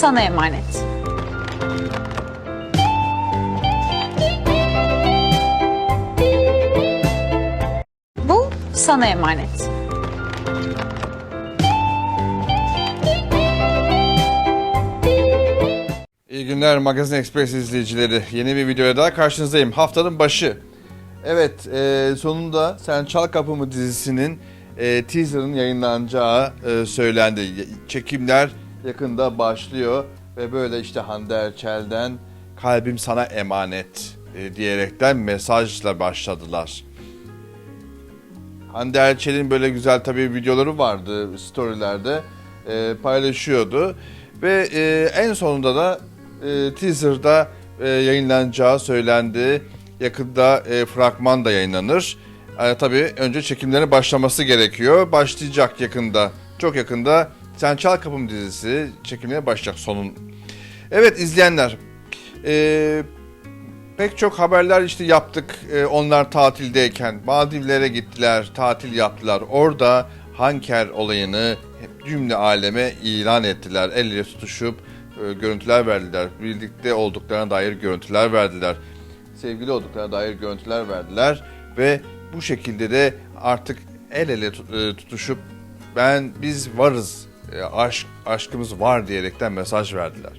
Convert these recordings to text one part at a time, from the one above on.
sana emanet. Bu sana emanet. İyi günler Magazin Express izleyicileri. Yeni bir videoya daha karşınızdayım. Haftanın başı. Evet, e, sonunda Sen Çal Kapımı dizisinin e, teaser'ın yayınlanacağı e, söylendi. Çekimler yakında başlıyor ve böyle işte Hande Erçel'den kalbim sana emanet e, diyerekten mesajla başladılar. Hande Erçel'in böyle güzel tabii videoları vardı storylerde e, paylaşıyordu ve e, en sonunda da e, teaser'da e, yayınlanacağı söylendi. Yakında e, fragman da yayınlanır. E, tabii önce çekimlerin başlaması gerekiyor. Başlayacak yakında. Çok yakında Sen Çal Kapım dizisi çekimlere başlayacak sonun. Evet izleyenler. E, Pek çok haberler işte yaptık. Ee, onlar tatildeyken Maldivlere gittiler, tatil yaptılar. Orada Hanker olayını cümle aleme ilan ettiler. El ele tutuşup e, görüntüler verdiler. Birlikte olduklarına dair görüntüler verdiler. Sevgili olduklarına dair görüntüler verdiler ve bu şekilde de artık el ele e, tutuşup ben biz varız, aşk aşkımız var diyerekten mesaj verdiler.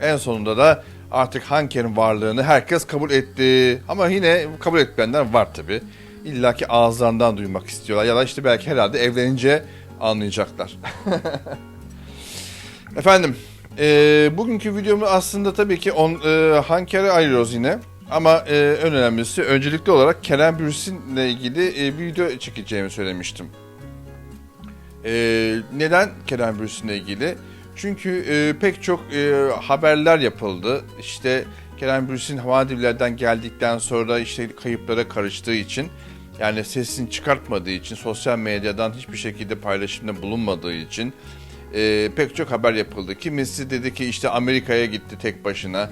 En sonunda da artık Hanker'in varlığını herkes kabul etti. Ama yine kabul etmeyenler var tabi. İlla ki ağızlarından duymak istiyorlar. Ya da işte belki herhalde evlenince anlayacaklar. Efendim, e, bugünkü videomu aslında tabii ki on, e, Hanker'e ayırıyoruz yine. Ama e, en önemlisi öncelikli olarak Kerem Bürsin'le ilgili e, bir video çekeceğimi söylemiştim. E, neden Kerem Bürsin'le ilgili? Çünkü e, pek çok e, haberler yapıldı. İşte Kerem Bürsin Maldivler'den geldikten sonra işte kayıplara karıştığı için yani sesini çıkartmadığı için sosyal medyadan hiçbir şekilde paylaşımda bulunmadığı için e, pek çok haber yapıldı. Kimisi dedi ki işte Amerika'ya gitti tek başına.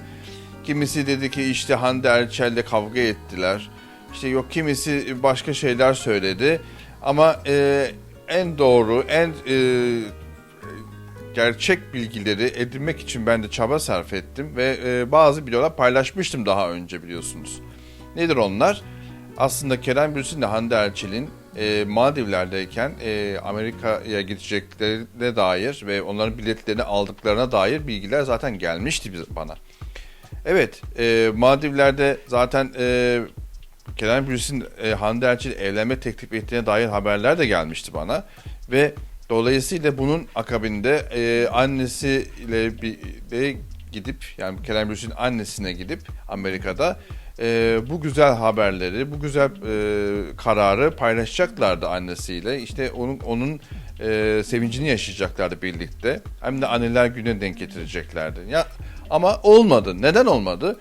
Kimisi dedi ki işte Hande Erçel'le kavga ettiler. İşte yok kimisi başka şeyler söyledi. Ama e, en doğru, en e, gerçek bilgileri edinmek için ben de çaba sarf ettim ve e, bazı videolar paylaşmıştım daha önce biliyorsunuz. Nedir onlar? Aslında Kerem Bürsin ile Hande Erçel'in e, Maldivler'deyken e, Amerika'ya gideceklerine dair ve onların biletlerini aldıklarına dair bilgiler zaten gelmişti bana. Evet, e, Maldivler'de zaten e, Kerem Bürsin e, Hande Erçel evlenme teklif ettiğine dair haberler de gelmişti bana ve dolayısıyla bunun akabinde e, annesiyle bir de gidip yani Kerem Bürsin annesine gidip Amerika'da e, bu güzel haberleri, bu güzel e, kararı paylaşacaklardı annesiyle. İşte onun onun e, sevincini yaşayacaklardı birlikte. Hem de anneler gününe denk getireceklerdi. Ya ama olmadı. Neden olmadı?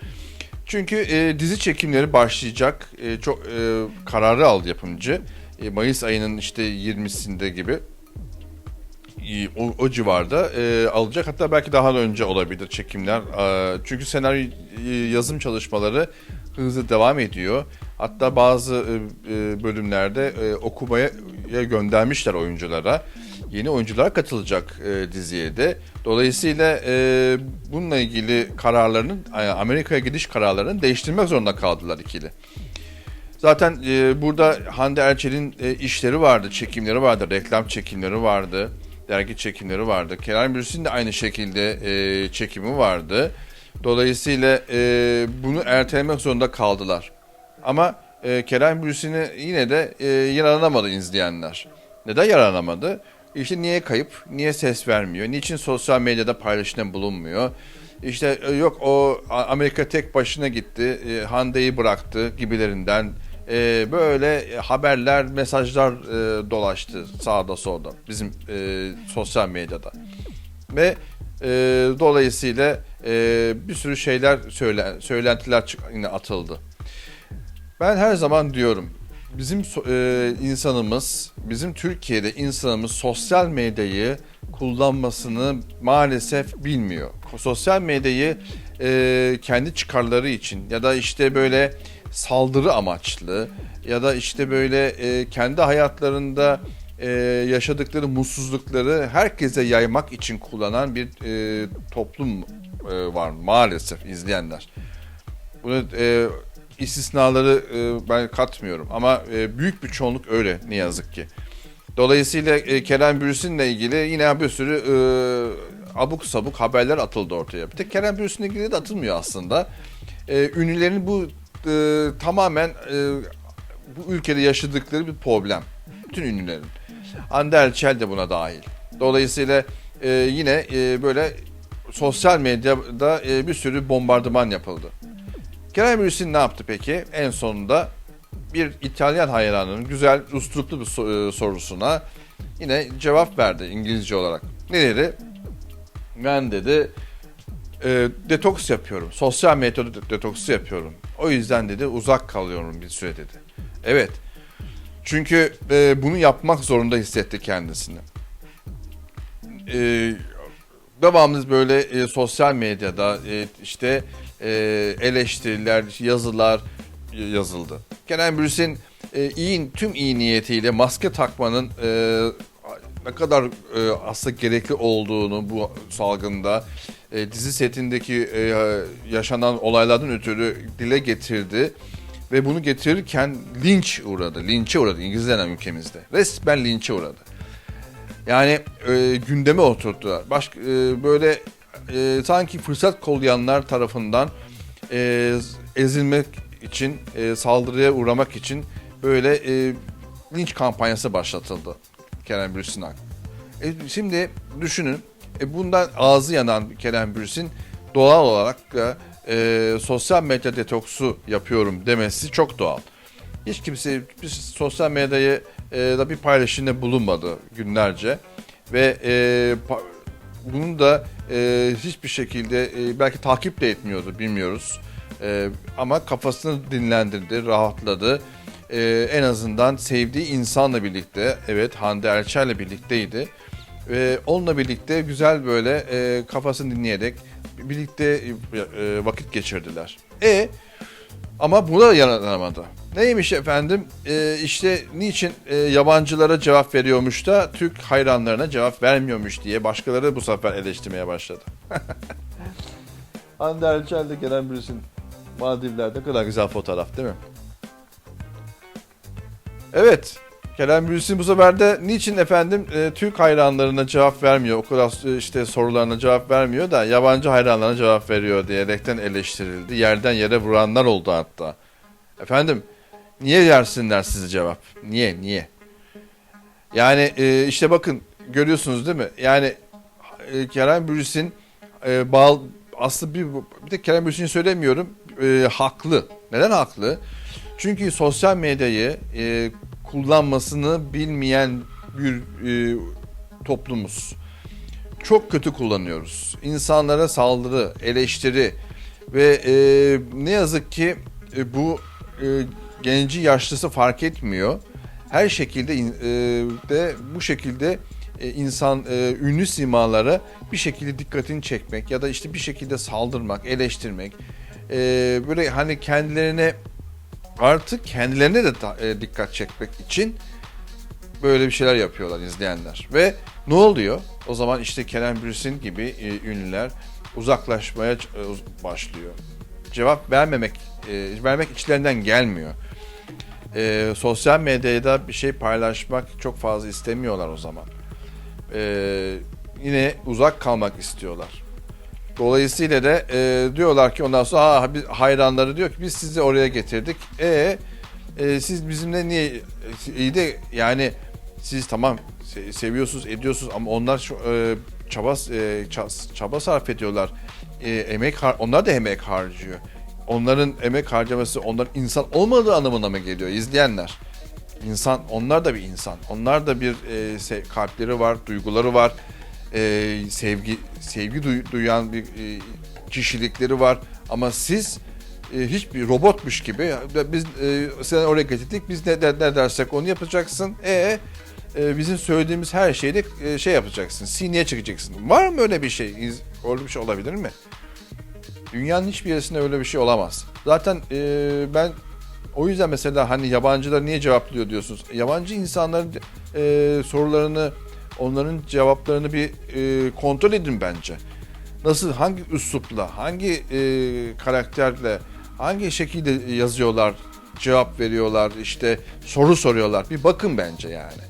Çünkü e, dizi çekimleri başlayacak. E, çok e, kararı aldı yapımcı. E, Mayıs ayının işte 20'sinde gibi e, o, o civarda e, alacak. Hatta belki daha da önce olabilir çekimler. E, çünkü senaryo e, yazım çalışmaları hızlı devam ediyor. Hatta bazı e, e, bölümlerde e, okumaya göndermişler oyunculara. Yeni oyuncular katılacak e, diziye de. Dolayısıyla e, bununla ilgili kararlarının e, Amerika'ya gidiş kararlarını değiştirmek zorunda kaldılar ikili. Zaten e, burada Hande Erçel'in e, işleri vardı, çekimleri vardı, reklam çekimleri vardı, dergi çekimleri vardı. Kerem Bürsin de aynı şekilde e, çekimi vardı. Dolayısıyla e, bunu ertelemek zorunda kaldılar. Ama e, Kerem Bürsin'i yine de e, yararlanamadı izleyenler. Neden yararlanamadı? İşte niye kayıp, niye ses vermiyor, niçin sosyal medyada paylaşımda bulunmuyor? İşte e, yok o Amerika tek başına gitti, e, Hande'yi bıraktı gibilerinden e, böyle haberler, mesajlar dolaştı sağda solda bizim sosyal medyada. Ve dolayısıyla bir sürü şeyler söyle, söylentiler atıldı. Ben her zaman diyorum bizim e, insanımız, bizim Türkiye'de insanımız sosyal medyayı kullanmasını maalesef bilmiyor. Sosyal medyayı e, kendi çıkarları için ya da işte böyle saldırı amaçlı ya da işte böyle e, kendi hayatlarında e, yaşadıkları mutsuzlukları herkese yaymak için kullanan bir e, toplum e, var maalesef izleyenler. Bunu e, istisnaları e, ben katmıyorum ama e, büyük bir çoğunluk öyle ne yazık ki. Dolayısıyla e, Kerem Bürsin'le ilgili yine bir sürü e, abuk sabuk haberler atıldı ortaya. Bir tek Kerem Bürsin'le ilgili de atılmıyor aslında. E, ünlülerin bu e, tamamen e, bu ülkede yaşadıkları bir problem. Bütün ünlülerin. Hande Erçel de buna dahil. Dolayısıyla e, yine e, böyle sosyal medyada e, bir sürü bombardıman yapıldı. Kerem Bürsin ne yaptı peki? En sonunda bir İtalyan hayranının güzel, üsluplu bir e, sorusuna yine cevap verdi İngilizce olarak. Ne dedi? Ben dedi e, detoks yapıyorum. Sosyal medya de- detoksu yapıyorum. O yüzden dedi uzak kalıyorum bir süre dedi. Evet. Çünkü e, bunu yapmak zorunda hissetti kendisini. E, devamlı böyle e, sosyal medyada e, işte e, eleştiriler, yazılar yazıldı. Kerem Bürsin e, iyi, tüm iyi niyetiyle maske takmanın e, ne kadar e, aslında gerekli olduğunu bu salgında e, dizi setindeki e, yaşanan olaylardan ötürü dile getirdi. Ve bunu getirirken linç uğradı. Linçe uğradı İngiliz denen ülkemizde. Resmen linçe uğradı. Yani e, gündeme oturttular. Başka e, böyle e, sanki fırsat kollayanlar tarafından e, ezilmek için, e, saldırıya uğramak için böyle e, linç kampanyası başlatıldı Kerem Bürsin hakkında. E, şimdi düşünün, e, bundan ağzı yanan Kerem Bürsin doğal olarak da e, sosyal medya detoksu yapıyorum demesi çok doğal. Hiç kimse bir sosyal medyayı e, da bir paylaşımda bulunmadı günlerce ve e, bunun da e, hiçbir şekilde e, belki takip de etmiyordu bilmiyoruz. E, ama kafasını dinlendirdi, rahatladı. E, en azından sevdiği insanla birlikte, evet Hande Erçel'le birlikteydi. Ve onunla birlikte güzel böyle e, kafasını dinleyerek birlikte e, vakit geçirdiler. E ama buna yaranamadı. Neymiş efendim? E, işte niçin e, yabancılara cevap veriyormuş da Türk hayranlarına cevap vermiyormuş diye başkaları bu sefer eleştirmeye başladı. Hande Erçel de gelen birisin. Maldivler'de kadar güzel fotoğraf değil mi? Evet. Kerem Bülsin bu sefer de niçin efendim e, Türk hayranlarına cevap vermiyor, o kadar e, işte sorularına cevap vermiyor da yabancı hayranlarına cevap veriyor diyerekten eleştirildi. Yerden yere vuranlar oldu hatta. Efendim niye yersinler sizi cevap? Niye, niye? Yani e, işte bakın görüyorsunuz değil mi? Yani e, Kerem Bülsin e, bağ, aslında bir, bir de Kerem Bülsin'i söylemiyorum. E, haklı. Neden haklı? Çünkü sosyal medyayı e, kullanmasını bilmeyen bir e, toplumuz. Çok kötü kullanıyoruz. İnsanlara saldırı, eleştiri ve e, ne yazık ki e, bu e, genci yaşlısı fark etmiyor. Her şekilde e, de bu şekilde e, insan e, ünlü simalara bir şekilde dikkatini çekmek ya da işte bir şekilde saldırmak, eleştirmek e, böyle hani kendilerine artık kendilerine de ta- e, dikkat çekmek için böyle bir şeyler yapıyorlar izleyenler. Ve ne oluyor? O zaman işte Kerem Bürsin gibi e, ünlüler uzaklaşmaya e, başlıyor. Cevap vermemek, e, vermek içlerinden gelmiyor. E, sosyal medyada bir şey paylaşmak çok fazla istemiyorlar o zaman. E, yine uzak kalmak istiyorlar. Dolayısıyla da e, diyorlar ki ondan sonra "Aa, biz- hayranları diyor ki biz sizi oraya getirdik. E, e siz bizimle niye e, iyi de yani siz tamam se- seviyorsunuz ediyorsunuz ama onlar e, çaba e, ça- çaba sarf ediyorlar. E, emek har- onlar da emek harcıyor. Onların emek harcaması onların insan olmadığı anlamına mı geliyor izleyenler? İnsan, onlar da bir insan. Onlar da bir e, kalpleri var, duyguları var. E, sevgi sevgi duy- duyan bir e, kişilikleri var. Ama siz e, hiçbir robotmuş gibi "Ya biz e, seni oraya getirdik. Biz ne, ne dersek onu yapacaksın. E, e bizim söylediğimiz her şeyde e, şey yapacaksın. Sineye çıkacaksın. Var mı öyle bir şey? Öyle bir şey olabilir mi? Dünyanın hiçbir yerisinde öyle bir şey olamaz. Zaten e, ben o yüzden mesela hani yabancılar niye cevaplıyor diyorsunuz. Yabancı insanların e, sorularını, onların cevaplarını bir e, kontrol edin bence. Nasıl, hangi üslupla, hangi e, karakterle, hangi şekilde yazıyorlar, cevap veriyorlar, işte soru soruyorlar. Bir bakın bence yani.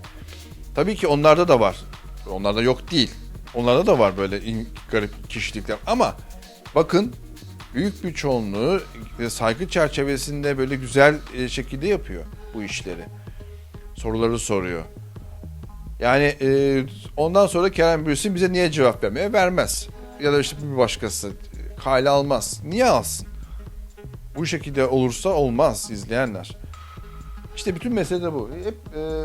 Tabii ki onlarda da var. Onlarda yok değil. Onlarda da var böyle garip kişilikler. Ama bakın büyük bir çoğunluğu e, saygı çerçevesinde böyle güzel e, şekilde yapıyor bu işleri. Soruları soruyor. Yani e, ondan sonra Kerem Bürsin bize niye cevap vermeye vermez. Ya da işte bir başkası kale almaz. Niye alsın? Bu şekilde olursa olmaz izleyenler. İşte bütün mesele de bu. Hep e,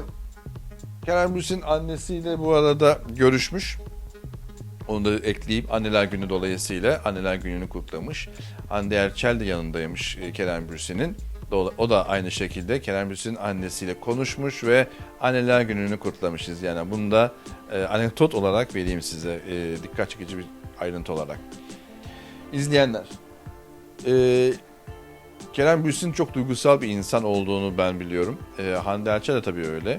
Kerem Bürsin annesiyle bu arada görüşmüş. Onu da ekleyip anneler günü dolayısıyla anneler gününü kutlamış. Hande Erçel de yanındaymış e, Kerem Bürsin'in. O da aynı şekilde Kerem Bürsin'in annesiyle konuşmuş ve anneler gününü kutlamışız. Yani bunu da e, anekdot olarak vereyim size. E, dikkat çekici bir ayrıntı olarak. İzleyenler. E, Kerem Bürsin çok duygusal bir insan olduğunu ben biliyorum. E, Hande Erçel de tabii öyle.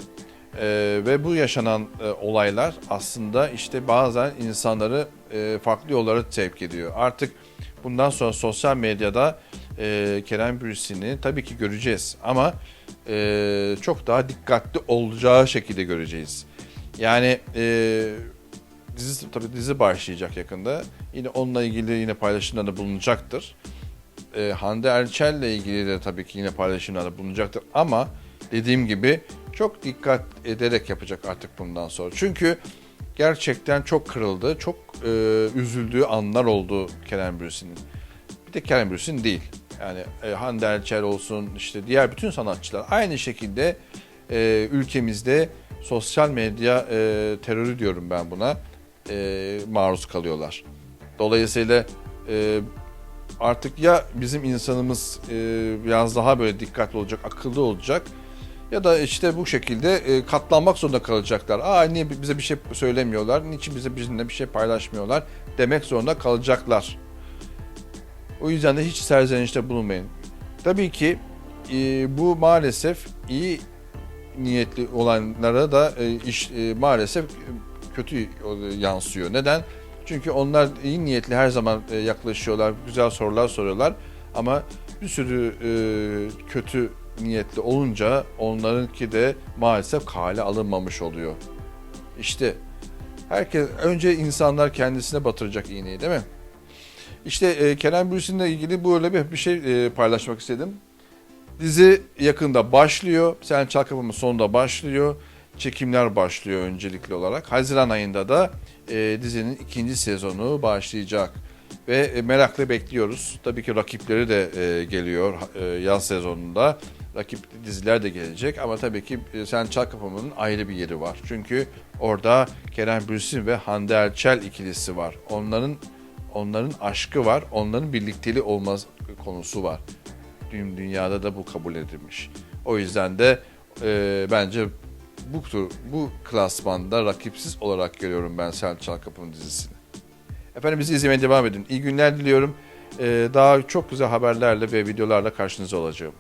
E, ve bu yaşanan e, olaylar aslında işte bazen insanları e, farklı yollara sevk ediyor. Artık bundan sonra sosyal medyada e, Kerem Bürsin'i tabii ki göreceğiz ama e, çok daha dikkatli olacağı şekilde göreceğiz. Yani e, dizi tabii dizi başlayacak yakında. Yine onunla ilgili yine paylaşımlarda bulunacaktır e, Hande Erçel'le ilgili de tabii ki yine paylaşımlarda bulunacaktır. Ama dediğim gibi çok dikkat ederek yapacak artık bundan sonra. Çünkü gerçekten çok kırıldı, çok e, üzüldüğü anlar oldu Kerem Bürsin'in. Bir de Kerem Bürsin değil. Yani e, Hande Erçel olsun, işte diğer bütün sanatçılar aynı şekilde e, ülkemizde sosyal medya e, terörü diyorum ben buna e, maruz kalıyorlar. Dolayısıyla e, artık ya bizim insanımız e, biraz daha böyle dikkatli olacak, akıllı olacak ya da işte bu şekilde e, katlanmak zorunda kalacaklar. Aa niye bize bir şey söylemiyorlar, niçin bize bizimle bir şey paylaşmıyorlar demek zorunda kalacaklar. O yüzden de hiç serzenişte bulunmayın. Tabii ki e, bu maalesef iyi niyetli olanlara da e, iş maalesef kötü yansıyor. Neden? Çünkü onlar iyi niyetli her zaman yaklaşıyorlar, güzel sorular soruyorlar ama bir sürü kötü niyetli olunca onlarınki de maalesef kale alınmamış oluyor. İşte herkes önce insanlar kendisine batıracak iğneyi değil mi? İşte e, Kerem Bürsin'le ilgili böyle bir, bir şey e, paylaşmak istedim. Dizi yakında başlıyor. Sen Çalkapım'ın sonunda başlıyor. Çekimler başlıyor öncelikli olarak. Haziran ayında da e, dizinin ikinci sezonu başlayacak. Ve e, merakla bekliyoruz. Tabii ki rakipleri de e, geliyor e, yaz sezonunda. Rakip diziler de gelecek ama tabii ki Sen Çal Kapımı'nın ayrı bir yeri var. Çünkü orada Kerem Bürsin ve Hande Erçel ikilisi var. Onların onların aşkı var, onların birlikteli olmaz konusu var. Tüm dünyada da bu kabul edilmiş. O yüzden de e, bence bu bu klasmanda rakipsiz olarak görüyorum ben Sen Çal Kapı'nın dizisini. Efendim bizi izlemeye devam edin. İyi günler diliyorum. E, daha çok güzel haberlerle ve videolarla karşınızda olacağım.